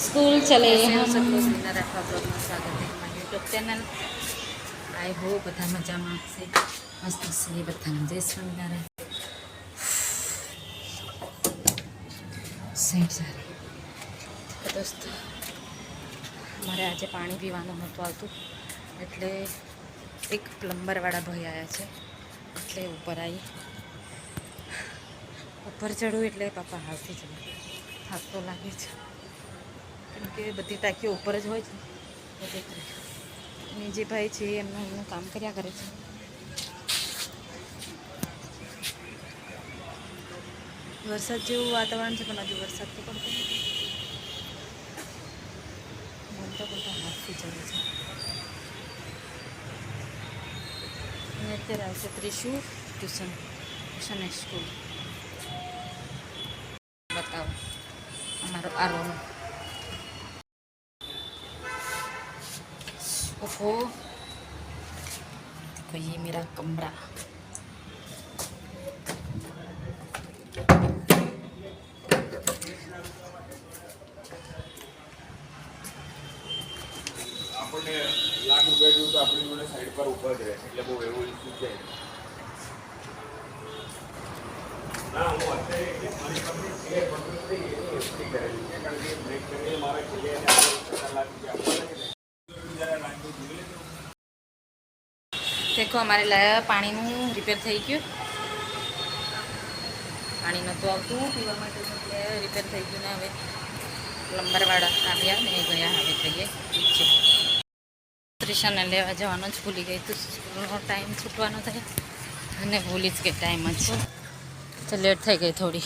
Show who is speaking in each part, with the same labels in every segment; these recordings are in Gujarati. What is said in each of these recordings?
Speaker 1: સ્કૂલ ચલે રાઠવા બ્લોગમાં સ્વાગત છે. મારી યુટ્યુબ આઈ હો બધા મજામાં છે. મસ્ત છે બધાને જય સ્વામિનારાયણ સેમ સારી દોસ્ત મારે આજે પાણી પીવાનું નહોતું આવતું. એટલે એક પ્લમ્બરવાળા ભાઈ આવ્યા છે. એટલે ઉપર આવી ઉપર ચડું એટલે પાપા હાથી ચડું. હાથ તો લાગે છે કે બધી ટાંકીઓ ઉપર જ હોય છે. અને જે ભાઈ છે, એમનું એમનું કામ કર્યા કરે છે. વરસાદ જેવું વાતાવરણ છે, પણ હજુ વરસાદ તો પડતો નથી. બોલતા બોલતા હાથથી ચડે છે. અને અત્યારે આવશે ત્રિશુ ટ્યુશન ટ્યુશન સ્કૂલ. બતાવો. અમારો આરોનો ओहो देखो ये मेरा कमरा
Speaker 2: આપણને લાખ રૂપિયા જેવું તો આપણી જોડે સાઈડ પર ઉપર જ રહે એટલે બહુ એવું ઇસ્યુ છે નહીં. ના હું અત્યારે એટલી મારી કંપની છે પણ તો એની એફડી કરેલી છે કારણ કે બ્રેક કરીને મારા છેલ્લે એને આપણે પચાસ લાખ રૂપિયા
Speaker 1: દેખો, અમારે પાણીનું રિપેર થઈ ગયું. પાણી નહોતું આવતું, પીવા માટે રિપેર થઈ ગયું ને હવે પ્લમ્બરવાળા આવ્યા ને ગયા હવે જઈએ ઠીક લેવા જવાનો જ ભૂલી ગઈ તું સ્કૂલનો ટાઈમ છૂટવાનો થાય. અને ભૂલી જ કે ટાઈમ જ. તો લેટ થઈ ગઈ થોડી.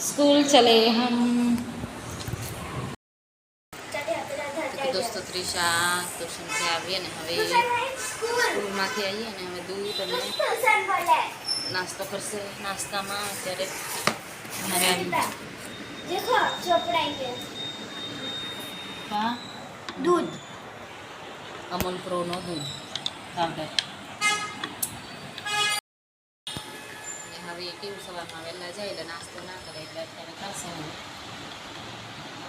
Speaker 3: સ્કૂલ
Speaker 1: ચલે હમ. ત્રિષા ટ્યુશનથી આવીએ ને હવે સ્કૂલમાંથી આવીએ ને હવે દૂધ અને નાસ્તો કરશે નાસ્તામાં અત્યારે હા?
Speaker 4: દૂધ.
Speaker 1: અમૂલ પ્રોનો દૂધ. પાવડર હવે કેવું સવારમાં વહેલા જાય એટલે નાસ્તો ના કરે એટલે અત્યારે કરશે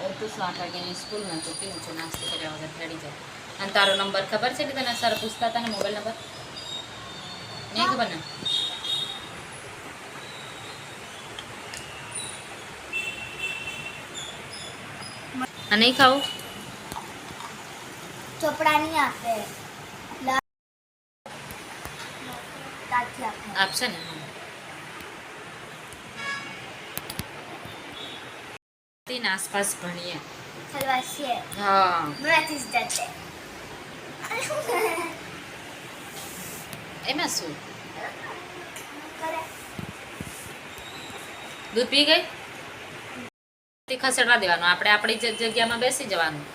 Speaker 1: નહીં હવે તો શું આઠ વાગ્યાની સ્કૂલ ને તો કેવું છે નાસ્તો કર્યા વગર ચડી જાય અને તારો નંબર ખબર છે કે તને સર પૂછતા હતા ને મોબાઈલ નંબર નહીં ખબર ને આ નહીં ખાવું
Speaker 4: ચોપડા નહીં આપે તાથી આપે
Speaker 1: આપશે ને તેના આસપાસ ભણીએ.
Speaker 4: ખલવાસીએ
Speaker 1: હા.
Speaker 4: મરાઠી જતે
Speaker 1: એમાં શું? દૂધ પી ગઈ? તે ખસેડવા દેવાનું. આપણે આપણી જગ્યામાં બેસી જવાનું.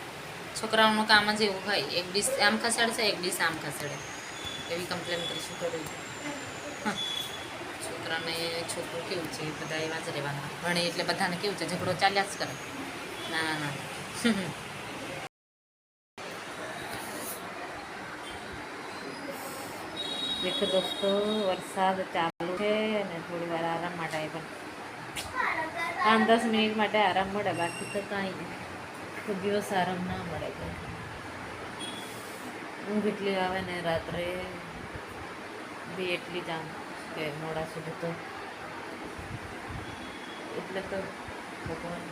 Speaker 1: છોકરાઓનું કામ જ એવું હોય. એક ડીશ આમ ખસેડશે એક ડીશ આમ ખસેડે. એવી કમ્પ્લેન કરીશું કરવી. છોકરાને, છોકરું કેવું છે? બધા એવા જ રહેવાના. ભણે એટલે બધાને કેવું છે? ઝઘડો ચાલ્યા જ કરે. ના ના. દેખો દોસ્તો, વરસાદ ચાલુ છે અને થોડી વાર આરામ માટે આવી પણ પાંચ દસ મિનિટ માટે આરામ મળે, બાકી તો કાંઈ કોઈ દિવસ આરામ ના મળે ઊંઘ એટલી આવે ને રાત્રે બી એટલી જ કે મોડા સુધી તો એટલે તો ભગવાન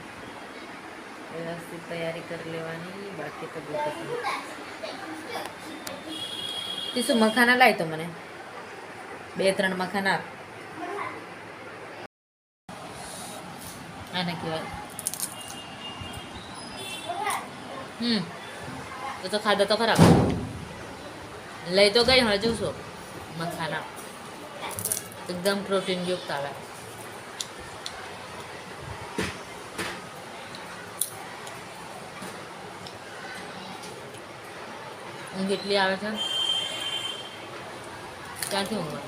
Speaker 1: વ્યવસ્થિત તૈયારી કરી લેવાની, બાકી તો બહુ શું મખાના લાય તો મને? બે, ત્રણ મખાના આને કહેવાય. હમ તો તો ખાધા તો ખરાબ લઈ તો ગઈ, હજુ છો મખાના. એકદમ પ્રોટીન યુક્ત આવે. ઊંઘ એટલી આવે છે ક્યાંથી ઊંઘ?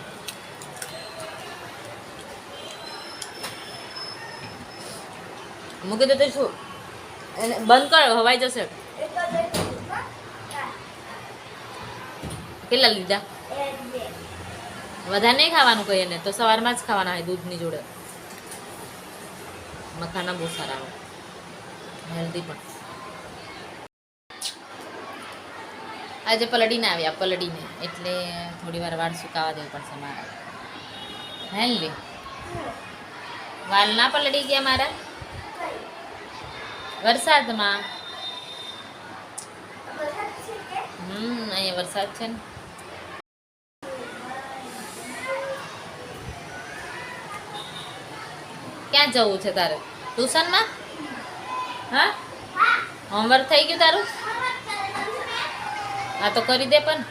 Speaker 1: મૂકી દે શું? એને બંધ કર, હવાઈ જશે. કેટલા લીધા? વધારે નહીં ખાવાનું કહીએ ને તો સવારમાં જ ખાવાના હોય દૂધની જોડે. મખાના બહુ સારા હેલ્ધી પણ. આજે પલડીને આવ્યા પલડીને. એટલે થોડી વાર વાળ સુકાવા દેવું પડશે મારા. હે ને વાલ ના પલડી ગયા મારા? વરસાદમાં? હમ, અહીંયા વરસાદ છે ને. ક્યાં જવું છે તારે? ટ્યુશનમાં? હા? હોમવર્ક થઈ ગયું તારું? હા, તો કરી દે પણ.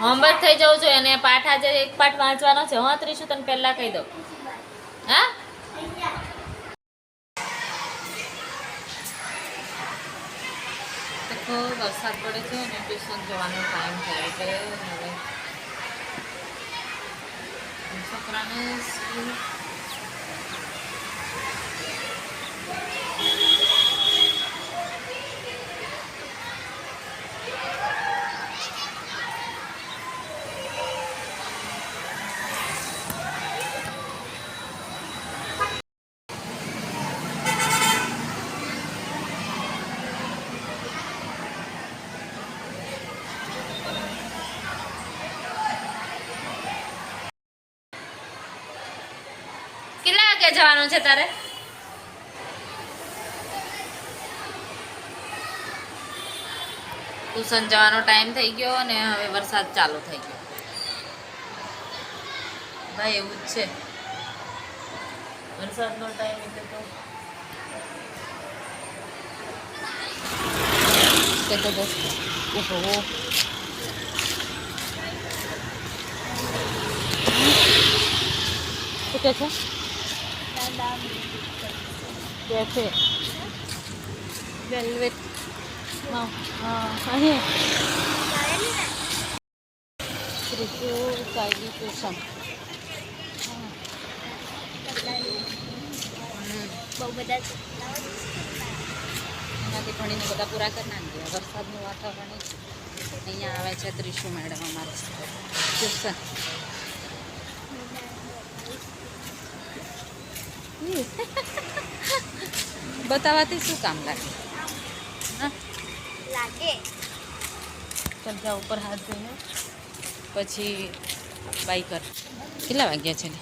Speaker 1: હોમવર્ક થઈ જવું જોઈએ અને પાઠ આજે એક પાઠ વાંચવાનો છે. હા ત્રીસું તને પહેલા કહી દઉં. હા? વરસાદ પડે છે અને ટ્યુશન જવાનો ટાઈમ થયો છે હવે છોકરાને સ્કૂલ કેટલા વાગે જવાનું છે તારે? ટ્યુશન જવાનો ટાઈમ થઈ ગયો અને હવે વરસાદ ચાલુ થઈ ગયો. ભાઈ, એવું જ છે. વરસાદનો ટાઈમ એટલે તો શું કે છે? કેફે વેલ્વેટ હા હા, અહીં. ત્રીજું કાયદી ટ્યુશન
Speaker 4: બહુ બધા
Speaker 1: એમાંથી ભણીને બધા પૂરા કરી નાખીએ. વરસાદનું વાતાવરણ. અહીંયા આવે છે ત્રિશુ મેડમ અમારે. ટ્યુશન બતાવવાથી શું કામ લાગે?
Speaker 4: લાગે.
Speaker 1: ચાલ ઉપર હાથ ધોઈને. પછી બાઈ કર. કેટલા વાગ્યા છે ને?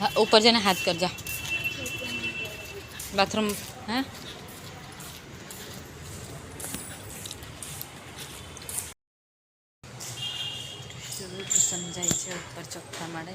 Speaker 1: હા ઉપર જઈને હાથ કરજા બાથરૂમ હા? સમજાય છે ઉપર ચોખ્ખા મળે?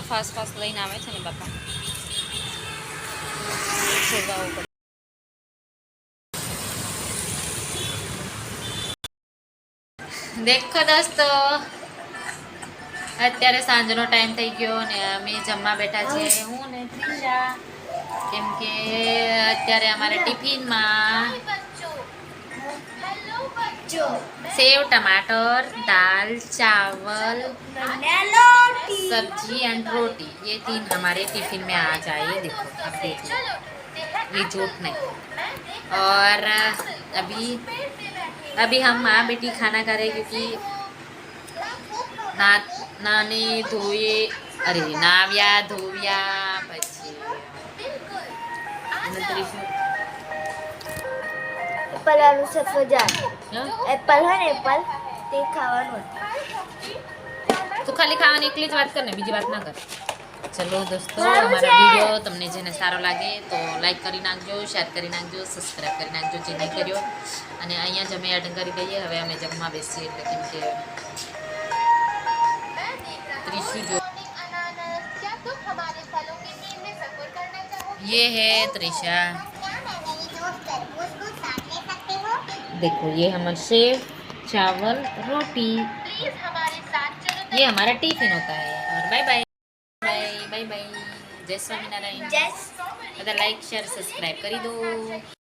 Speaker 1: એટલા ફાસ્ટ ફાસ્ટ લઈને આવે છે ને બાપા. દેખો દોસ્તો, અત્યારે સાંજનો ટાઈમ થઈ ગયો ને અમે જમવા બેઠા છીએ. હું ને કેમ કે અત્યારે અમારે ટિફિનમાં सेव टमाटर दाल चावल सब्ज़ी एंड रोटी। ये तीन हमारे टिफ़िन में आ जाए देखो अब देखो ये झूठ नहीं और अभी अभी हम माँ बेटी खाना करें क्योंकि ना नाने धोए अरे नाविया धोविया बच्चे।
Speaker 4: એપલ વાળું સફરજન
Speaker 1: હા?
Speaker 4: એપલ હોય ને એપલ તે ખાવાનું
Speaker 1: તું ખાલી ખાવાની એકલી જ વાત કર ને બીજી વાત ના કર ચલો દોસ્તો
Speaker 4: સારું
Speaker 1: અમારા
Speaker 4: છે.
Speaker 1: વિડીયો તમને જેને સારો લાગે તો લાઈક કરી નાખજો શેર કરી નાખજો સબસ્ક્રાઈબ કરી નાખજો જે નહીં કર્યો અને અહીંયા જ અમે એડ કરી દઈએ હવે અમે જમવા બેસીએ એટલે કેમ કે ત્રીસું જો
Speaker 5: क्या तुम हमारे फलों की नींद में सफर करना चाहोगे
Speaker 1: ये है त्रिशा देखो ये हमारे सेव चावल रोटी ये हमारा टिफिन होता है और bye bye bye bye bye जय स्वामीनारायण अगर लाइक शेयर सब्सक्राइब करी दो